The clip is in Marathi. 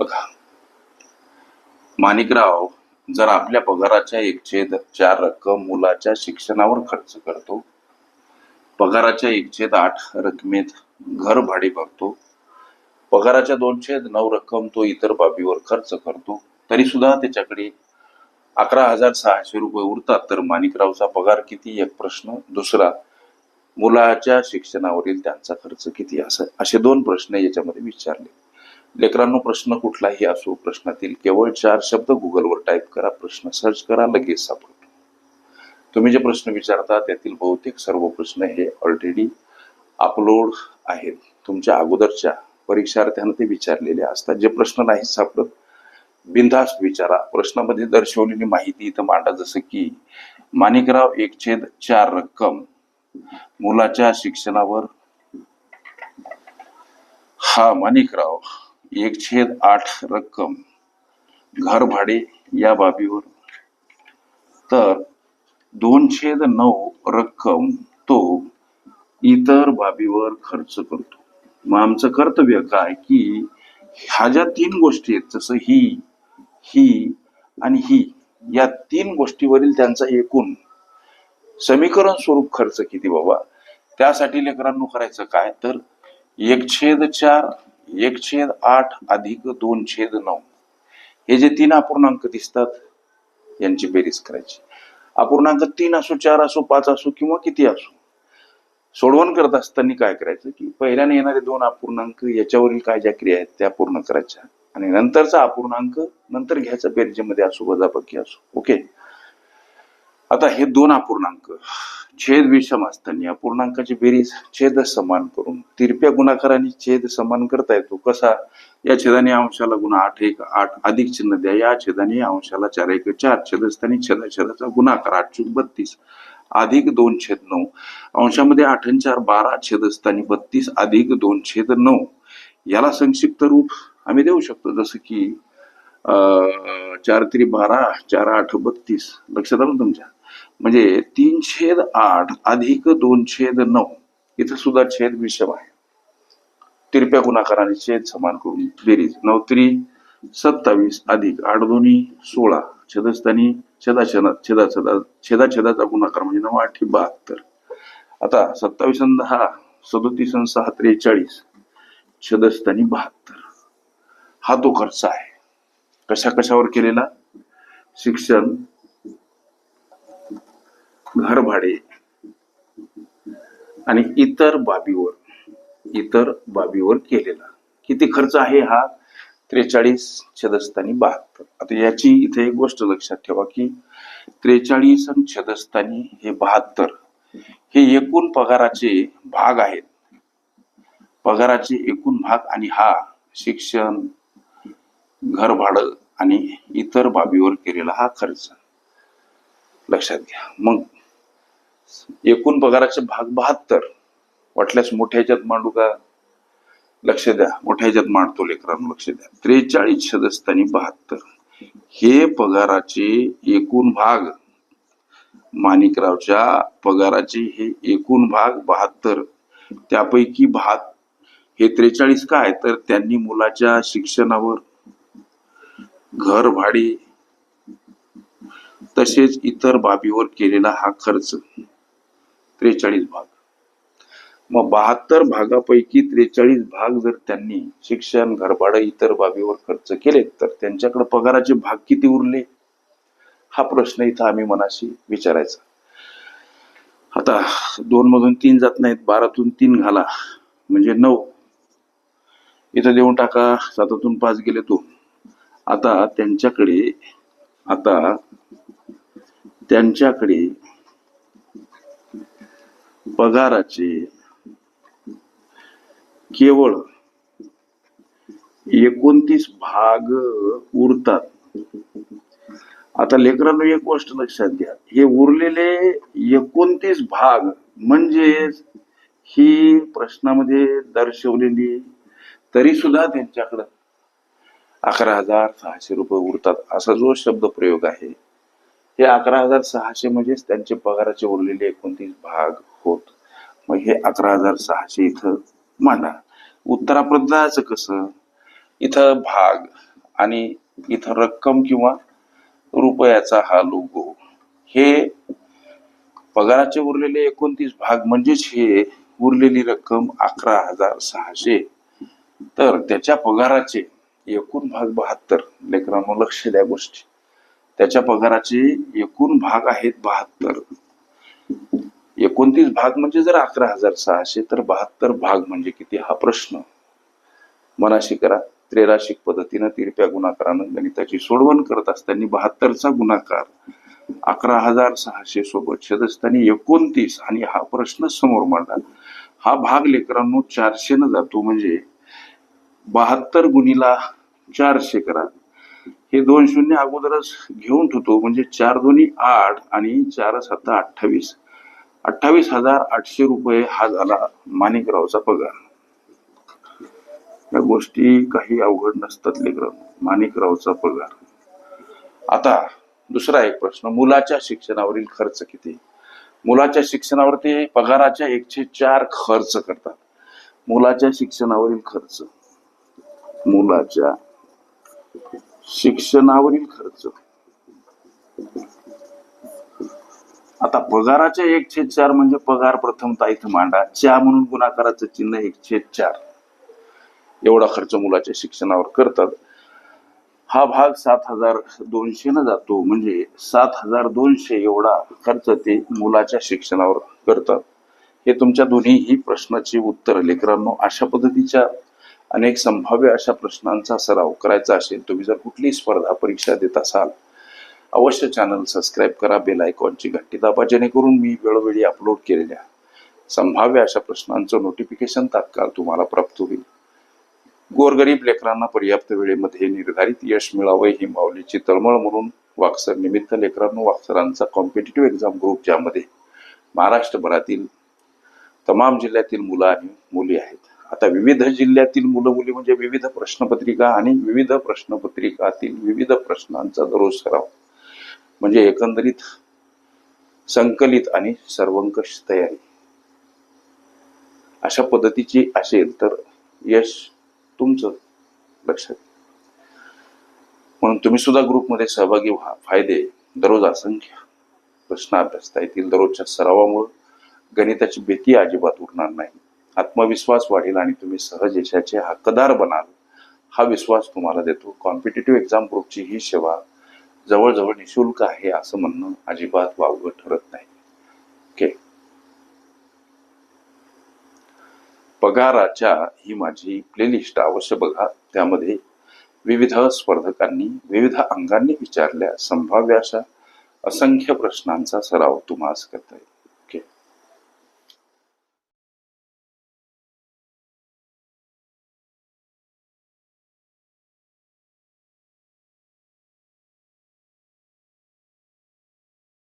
बघा. माणिकराव जर आपल्या पगाराच्या एक छेद चार रक्कम मुलाच्या शिक्षणावर खर्च करतो पगाराच्या एक छेद आठ रकमेत घर भाडे भरतो पगाराच्या दोन छेद नऊ रक्कम तो इतर बाबीवर खर्च करतो तरी सुद्धा त्याच्याकडे अकरा हजार सहाशे रुपये उरतात. तर माणिकरावचा पगार किती? एक प्रश्न. दुसरा मुलाच्या शिक्षणावरील त्यांचा खर्च किती? असं असे दोन प्रश्न याच्यामध्ये विचारले. लेकरांनो प्रश्न कुठलाही असो प्रश्नातील केवळ चार शब्द गुगलवर टाईप करा प्रश्न सर्च करा लगेच सापडतो. तुम्ही जे प्रश्न विचारता त्यातील बहुतेक सर्व प्रश्न हे ऑलरेडी अपलोड आहेत. तुमच्या अगोदरच्या परीक्षार्थ्यांना ते विचारलेले असतात. जे प्रश्न नाही सापडत बिनधास्त विचारा. प्रश्नामध्ये दर्शवलेली माहिती इथं मांडा जसं की माणिकराव एक छेद चार रक्कम. मुलाच्या शिक्षणावर हा माणिकराव एक छेद आठ रक्कम. घर भाडे या बाबीवर तर दोन छेद नऊ रक्कम तो इतर बाबीवर खर्च करतो. मग आमचं कर्तव्य काय? की ह्या ज्या तीन गोष्टी आहेत जसं ही ही आणि ही या तीन गोष्टीवरील त्यांचा एकूण समीकरण स्वरूप खर्च किती बाबा? त्यासाठी लेकरांनो करायचं काय? तर एक छेद चार एक छेद आठ अधिक दोन छेद नऊ. हे जे तीन अपूर्णांक दिसतात यांची बेरीज करायची. अपूर्णांक तीन असो चार असो पाच असो किंवा किती असो सोडवण करत असताना काय करायचं की पहिल्याने येणारे दोन अपूर्णांक याच्यावरील काय ज्या क्रिया आहेत त्या पूर्ण करायच्या. आणि नंतरचा अपूर्णांक नंतर घ्यायचा बेरजेमध्ये असो वजाबाकी असो. ओके? आता हे दोन अपूर्णांक छेद विषम असताना अपूर्णांकाची बेरीज छेद समान करून तिरप्या गुणाकाराने छेद समान करता येतो कसा? या छेदाने अंशाला गुणा आठ एक आठ अधिक चिन्ह द्या. या छेदाने अंशाला चार एक चार छेदस्थानी छेदा छेदाचा गुणाकार आठ चूक बत्तीस अधिक दोन छेद नऊ. अंशामध्ये आठ आणि चार बारा छेदस्थानी बत्तीस अधिक दोन छेद नऊ. याला संक्षिप्त रूप आम्ही देऊ शकतो. जसं की चार तरी बारा चार आठ बत्तीस. लक्षात आलं तुमच्या? म्हणजे तीन छेद आठ अधिक दोन छेद नऊ इथं सुद्धा छेद विषम आहे. तिरप्या गुणाकाराने छेद समान करून बेरीज. नऊ तरी सत्तावीस अधिक आठ दोन्ही सोळा. छेदस्थानी छेदा छेदा छेदा छेदा छेदा छेदाचा गुणाकार म्हणजे नऊ आठ बहात्तर. आता सत्तावीस दहा सदोतीस अन सहा त्रेचाळीस. छेदस्थानी बहात्तर. हा तो खर्च आहे. कशा कशावर केलेला? शिक्षण. घर भाडे आणि इतर बाबीवर इतर बाबीवर केलेला. किती खर्च आहे हा? त्रेचाळीस छदस्थानी बहात्तर. आता याची इथे एक गोष्ट लक्षात ठेवा की त्रेचाळीस आणि छदस्थानी हे बहात्तर हे एकूण पगाराचे भाग आहेत. पगाराचे एकूण भाग आणि हा शिक्षण घर भाडं आणि इतर बाबीवर केलेला हा खर्च. लक्षात घ्या. मग एकूण पगाराचे भाग बहात्तर. वाटल्यास मोठ्या ह्याच्यात मांडू का? लक्ष द्या. मोठ्या ह्याच्यात मांडतो लेकरांनो लक्ष द्या. त्रेचाळीस सदस्यांनी बहात्तर. हे पगाराचे एकूण भाग. माणिकरावच्या पगाराचे हे एकूण भाग बहात्तर. त्यापैकी भात हे त्रेचाळीस काय तर त्यांनी मुलाच्या शिक्षणावर घर भाडे तसेच इतर बाबीवर केलेला हा खर्च त्रेचाळीस भाग. मग बहात्तर भागापैकी त्रेचाळीस भाग जर त्यांनी शिक्षण घरभाडं इतर बाबीवर खर्च केले तर त्यांच्याकडे पगाराचे भाग किती उरले? हा प्रश्न इथं आम्ही मनाशी विचारायचा. आता दोन मधून तीन जात नाहीत बारातून तीन घाला म्हणजे नऊ. इथं देऊन टाका सातातून पाच गेले दोन. आता त्यांच्याकडे आता त्यांच्याकडे पगाराचे केवळ एकोणतीस भाग उरतात. आता लेकरांनो एक गोष्ट लक्षात घ्या. हे उरलेले एकोणतीस भाग म्हणजे ही प्रश्नामध्ये दर्शवलेली तरी सुद्धा त्यांच्याकडं अकरा हजार सहाशे रुपये उरतात. असा जो शब्द प्रयोग आहे हे अकरा हजार सहाशे म्हणजेच त्यांचे पगाराचे उरलेले एकोणतीस भाग होत. मग हे अकरा हजार सहाशे इथं मांडा. उत्तराप्रदाचं जायचं कसं? इथं भाग आणि इथं रक्कम किंवा रुपयाचा हा लोगो हे पगाराचे उरलेले एकोणतीस भाग म्हणजेच हे उरलेली रक्कम अकरा हजार सहाशे. तर त्याच्या पगाराचे एकूण भाग बहात्तर लेकरांनो लक्ष द्या गोष्टी. त्याच्या पगाराचे एकूण भाग आहेत बहात्तर. एकोणतीस भाग म्हणजे जर अकरा हजार सहाशे तर बहात्तर भाग म्हणजे किती? हा प्रश्न. मनाशी करा. त्रेराशिक पद्धतीनं तिरप्या गुणाकारानं गणिताची सोडवण करत असताना बहात्तरचा गुणाकार. अकरा हजार सहाशे सोबत असताना एकोणतीस आणि हा प्रश्न समोर मांडला हा भाग लेकरांनो चारशे न जातो म्हणजे बहात्तर गुणीला चारशे करा. हे दोन शून्य अगोदरच घेऊन ठेवतो म्हणजे चार दोन्ही आठ आणि चार सात अठ्ठावीस. अठ्ठावीस हजार आठशे रुपये हा झाला माणिकरावचा पगार. या गोष्टी काही अवघड नसतात लेकर. माणिकरावचा पगार. आता दुसरा एक प्रश्न मुलाच्या शिक्षणावरील खर्च किती? मुलाच्या शिक्षणावर ते पगाराच्या एकशे चार खर्च करतात. मुलाच्या शिक्षणावरील खर्च. मुलाच्या शिक्षणावरील खर्च. आता पगाराच्या एकशे चार म्हणजे पगार प्रथमता इथं मांडा. च्या म्हणून गुणाकाराचं चिन्ह एकशे चार एवढा खर्च मुलाच्या शिक्षणावर करतात. हा भाग सात हजार दोनशे न जातो. म्हणजे सात हजार दोनशे एवढा खर्च ते मुलाच्या शिक्षणावर करतात. हे तुमच्या दोन्हीही प्रश्नाची उत्तर. लेकरांनो अशा पद्धतीच्या अनेक संभाव्य अशा प्रश्नांचा सराव करायचा असेल तुम्ही जर कुठली स्पर्धा परीक्षा देत असाल अवश्य चॅनल सबस्क्राईब करा बेल आयकॉनची घंटी दाबा जेणेकरून मी वेळोवेळी अपलोड केलेल्या संभाव्य अशा प्रश्नांचं नोटिफिकेशन तात्काळ तुम्हाला प्राप्त होईल. गोरगरीब लेकरांना पर्याप्त वेळेमध्ये निर्धारित यश मिळावं ही माऊलीची तळमळ म्हणून वाक्सर निमित्त लेकरांनो वाक्सरांचा कॉम्पिटेटिव्ह एक्झाम ग्रुप ज्यामध्ये महाराष्ट्रभरातील तमाम जिल्ह्यातील मुलं आणि मुली आहेत. आता विविध जिल्ह्यातील मुलं मुली म्हणजे विविध प्रश्नपत्रिका आणि विविध प्रश्नपत्रिकातील विविध प्रश्नांचा दररोज सराव. म्हणजे एकंदरीत संकलित आणि सर्वंकष तयारी. अशा पद्धतीची असेल तर यश तुमचं लक्षात म्हणून तुम्ही सुद्धा ग्रुपमध्ये सहभागी व्हा. फायदे दररोज असंख्य. प्रश्न अभ्यासता येतील दररोजच्या सरावामुळे. गणिताची भीती अजिबात उरणार नाही. आत्मविश्वास वाढेल आणि तुम्ही सहज यशाचे हक्कदार बनाल हा विश्वास तुम्हाला देतो. कॉम्पिटेटिव्ह एक्झाम ग्रुपची ही सेवा जवळजवळ निशुल्क आहे असं म्हणणं अजिबात वावगं ठरत नाही. ओके पगाराच्या ही माझी प्लेलिस्ट अवश्य बघा. त्यामध्ये विविध स्पर्धकांनी विविध अंगांनी विचारल्या संभाव्य अशा असंख्य प्रश्नांचा सराव तुम्हाला करता येईल.